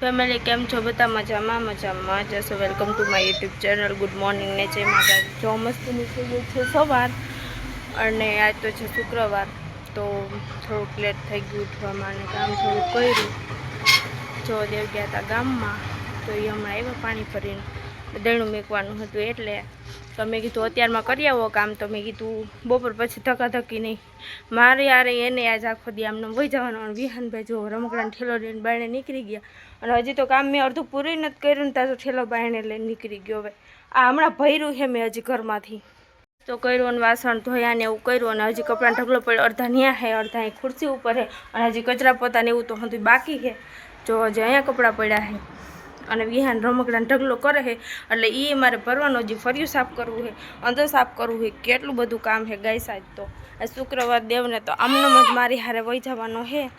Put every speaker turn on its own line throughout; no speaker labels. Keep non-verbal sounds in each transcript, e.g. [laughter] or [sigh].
Family, કેમ છો? બધા મજામાં મજામાં જશો welcome to my YouTube channel. Good morning ને જય માતા જો નીકળીએ છે સવાર. અને આજ તો છે શુક્રવાર, તો થોડુંક લેટ થઈ ગયું ઉઠવામાં અને કામ થોડુંક કર્યું. જો દેવ ગયા હતા ગામમાં, તો એ હમણાં એવા પાણી ભરીને દહીણું મેકવાનું હતું એટલે તો મેં કીધું, અત્યારમાં કરી આવો કામ. તો મેં કીધું, બપોર પછી ધકાધકી નહીં. મારે યારે એને આજ આખો દી આમનો વહી જવાનો અને વિહાનભાઈ જો રમકડાને ઠેલો લઈને બાયણે નીકળી ગયા. અને હજી તો કામ મેં અડધું પૂરું નથી કર્યું ને તાજો ઠેલો બાયણે લઈને નીકળી ગયો હવે. આ હમણાં ભર્યું છે મેં હજી ઘરમાંથી. તો કર્યું અને વાસણ ધોયા ને એવું કર્યું અને હજી કપડાં ઢગલો પડ્યો, અડધા ન્યા હે અડધા અહીં ખુરશી ઉપર હે અને હજી કચરા પોતાને એવું તો હજુ બાકી છે. જો હજી અહીંયા કપડાં પડ્યા છે. અને વિહાન રમકડાને ઢગલો કરે છે, એટલે એ મારે ભરવાનો જે ફર્યું સાફ કરવું છે. અંદર સાફ કરવું છે, કેટલું બધું કામ છે ગાય સાજ તો. આ શુક્રવાર દેવને તો આમનો જ મારી હારે વહી જવાનો છે.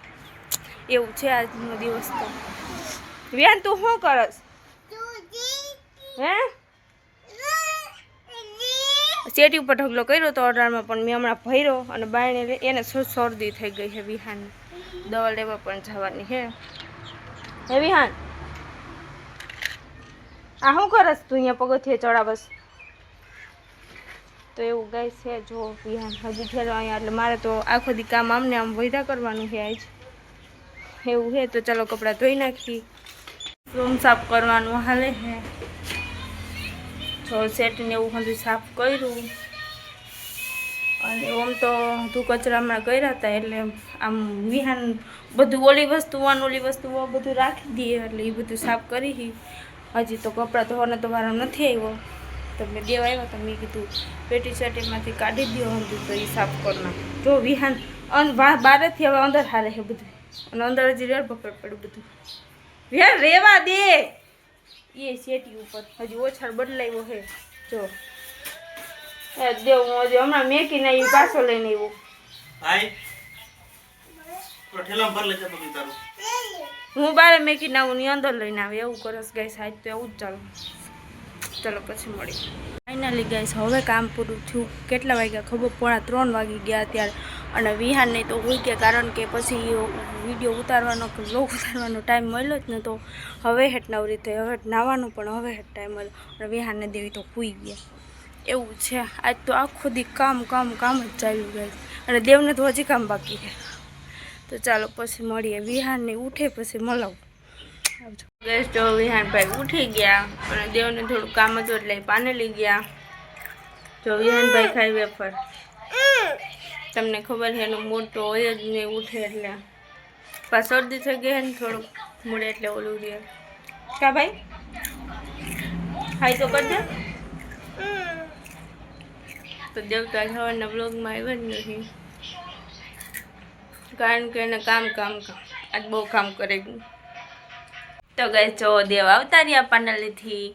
એવું છે આજનો દિવસ તો. વિહાન, તું શું કરસ? હે? સેટી ઉપર ઢગલો કર્યો તો અઢારમાં પણ મેં હમણાં ભર્યો અને બાયણે એને શરદી થઈ ગઈ છે વિહાન દવા લેવા પણ જવાની છે. હે વિહાન? આ શું કરસ તું અહીંયા પગથિયે ચડાવસ? તો એવું ગાય છે, જો વિહાન, હજી ખેલો અહીંયા, એટલે મારે તો આખો દી કામ આમને આમ વૈધા કરવાનું છે આજ. એવું છે, તો ચાલો કપડાં ધોઈ નાખી રૂમ સાફ કરવાનું હાલે છે જો સેટ ને એવું બધું સાફ કર્યું. અને આમ તો તું કચરામાં કર્યા હતા એટલે આમ વિહાન બધું ઓલી વસ્તુ અને ઓલી વસ્તુ બધું રાખી દઈએ, એટલે એ બધું સાફ કરી. હજી તો કપડાં ધોવાનો તો વારો નથી આવ્યો. તો મેં દેવા આવ્યો તો મેં કીધું, પેટી સેટીમાંથી કાઢી દો હતું તો એ સાફ કરના જો વિહાન, અને બારેથી હવે અંદર હારે છે બધું. અને અંદર હજી રેડ પકડ પડ્યું બધું. વિહાન, રેવા દે. એ શેટી ઉપર. હજી ઓછાળ બદલાવ્યો છે. જો. એ દેવ, હું હજી હમણાં મેકીને આવી પાછો લઈને આવ્યો.
ભર લેજે બગી તારું.
હું બારે મેકીને ના હું અંદર લઈને આવે. એવું કરસ ગઈ આજ તો એવું જ ચાલો. ચલો પછી મળી ફાઇનલી ગાઈસ હવે કામ પૂરું થયું. કેટલા વાગ્યા ખબર? પોણા ત્રણ વાગી ગયા ત્યારે અને વિહાનને તો હોય ગયા કારણ કે પછી વીડિયો ઉતારવાનો કે લોક ઉતારવાનો ટાઈમ મળ્યો જ નહોતો હવે હેઠ નવરી થઈ, હવે નાવાનો પણ હવે હેઠ ટાઈમ મળ્યો. અને વિહાનને દેવી તો સૂઈ ગયા. એવું છે. આજ તો આખો દી કામ કામ કામ જ ચાલ્યું ગયું અને દેવને તો હજી કામ બાકી છે. તો ચાલો પછી મળીએ. વિહાનને ઉઠે પછી મળાવું ગેસ તો વિહાનભાઈ ઉઠી ગયા અને દેવને થોડું કામ હતું એટલે પાને લઈ ગયા. જો વિહાનભાઈ ખાઈ વેફર. તમને ખબર છે એનો મોટો હોય જ નહીં ઉઠે એટલે. પાછ શરદી થઈ ગઈ ને થોડુંક મૂળે એટલે ઓલું રહે. કા ભાઈ? ખાઈ તો કરજે. તો દેવતા સવારના બ્લોગમાં આવ્યા જ નથી. કારણ કે એને કામ કામ કામ આજ બહુ કામ કરે. તો ગઈ જો દેવ આવતા રહ્યા પાનલેથી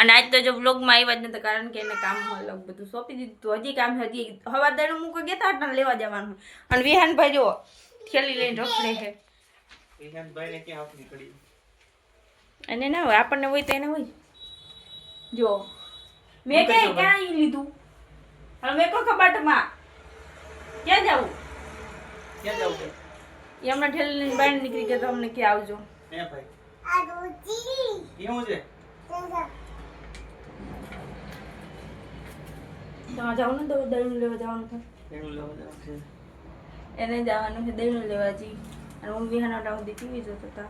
અને આજ તો જો બ્લોગમાં આવ્યા જ નતા કારણ કે એને કામમાં અલગ બધું સોંપી દીધું હજી કામ હજી હવા દાડું મૂકો ગયા હતા લેવા જવાનું. અને વિહાનભાઈ જો થેલી લઈને રખડે છે. અને ના હોય આપણને હોય તો એને હોય. જો મેં ક્યાં ક્યાં લીધું? હવે મેં કો કબાટમાં ક્યાં જાવું?
ક્યાં જાવ છે?
એ હમણાં ઠેલી લઈને બહાર નીકળી ગયા તો અમને ક્યાં આવજો.
હે ભાઈ. કેવું છે?
તમારે જવાનું તો દહીંનું લેવા જવાનું છે.
એનું લેવા જાવ છે.
એને જવાનું છે લેવા જી. અને હું વિહાના ટાઉન ટીવી જોતો હતા.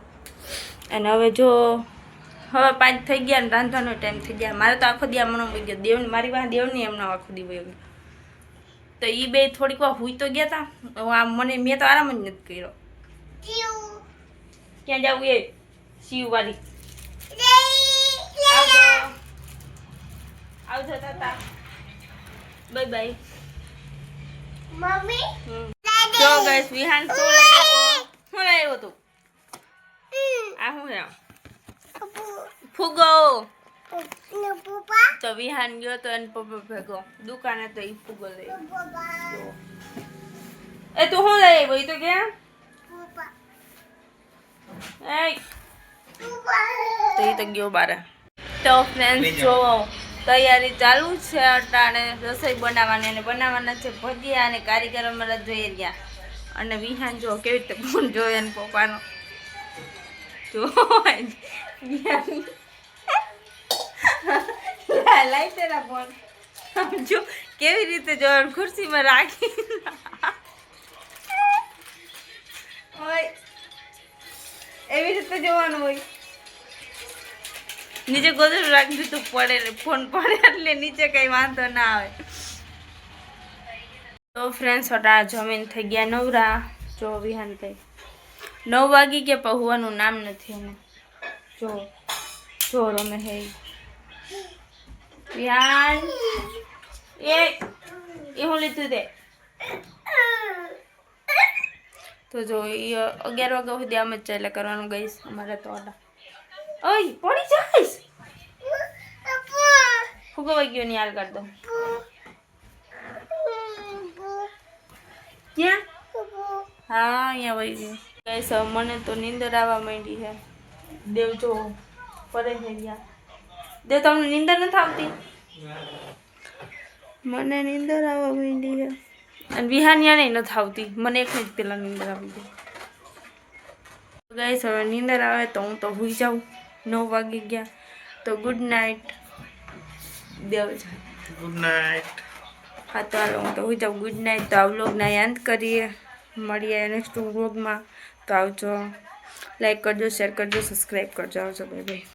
અને હવે જો હવે પાંચ થઈ ગયા ને રાંધવાનો ટાઈમ થઈ ગયા. મારે તો આખો દી મનો ગયો. દેવ મારી પાસે દેવની એમનો આખો દી ગયો. તો એ બે થોડીક વાર હુઈ તો ગયા હતા હવે આ મને મેં તો આરામ જ નથી કર્યો. ક્યાં જવું એ? શિવવાળી. આવજો. આવજો તાતા. Bye bye mummy? જો ગાઈસ વિહાન શું લાવ્યો શું લાવ્યો તું? આ શું લાવ્યો ફુગો. તો વિહાન ગયો તો એને પપ્પા ભેગો. દુકાને તો ઈ ફુગો લઈ એ તું શું લઈ આવ્યો? તો કે તો ઈ તો ગયો બારે. તો ફ્રેન્ડ્સ જો તૈયારી ચાલુ છે અટાણે. રસોઈ બનાવવાની અને બનાવવાના છે ભજીયા અને કારીગર અમારા જોઈ રહ્યા. અને વિહાન જો કેવી રીતે ફોન જોયો એને પપ્પાનો. જો. [laughs] લાઈ તેરા ફોન જો, કેવી રીતે જો ખુરશીમાં રાખી હોય એવી રીતે જોવાનું હોય. નીચે ગોદડું રાખી દીધું, પડે ફોન પડે એટલે નીચે કઈ વાંધો ના આવે. તો ફ્રેન્ડ્સ વટા જમીન થઈ ગયા નવરા. જો, વિહાન થઈ નવ વાગી ગયા, પહુવાનું નામ નથી એને. જો જો, રમે હે વિહાન એ એ હું લીધું તે તો જો એ અગિયાર વાગ્યા સુધી આમ જ ચાલે કરવાનું ગઈશ અમારે તો ઓડા ઓય પડી જઈશ ફૂગો ગયો ને યાર કરી દો ક્યાં હા અહીંયા વહી ગયું ગઈશ મને તો નીંદર આવવા માંડી છે દેવ જો પરે ગયા દેવ તમને નીંદર નથી આવતી મને નીંદર આવવા માંડી છે અને વિહાનિયાને નથી આવતી મને એકને જ પેલા નીંદર આવી ગઈ ગાઈસ હવે નીંદર આવે તો હું તો હુઈ જાઉં નવ વાગી ગયા તો good night Dev
good night
હા તો હાલો હું તો હુઈ જાઉં ગુડ નાઇટ તો આ વ્લોગના અંત કરીએ મળીએ નેક્સ્ટ વ્લોગમાં તો આવજો લાઈક કરજો શેર કરજો સબસ્ક્રાઈબ કરજો આવજો બાય બાય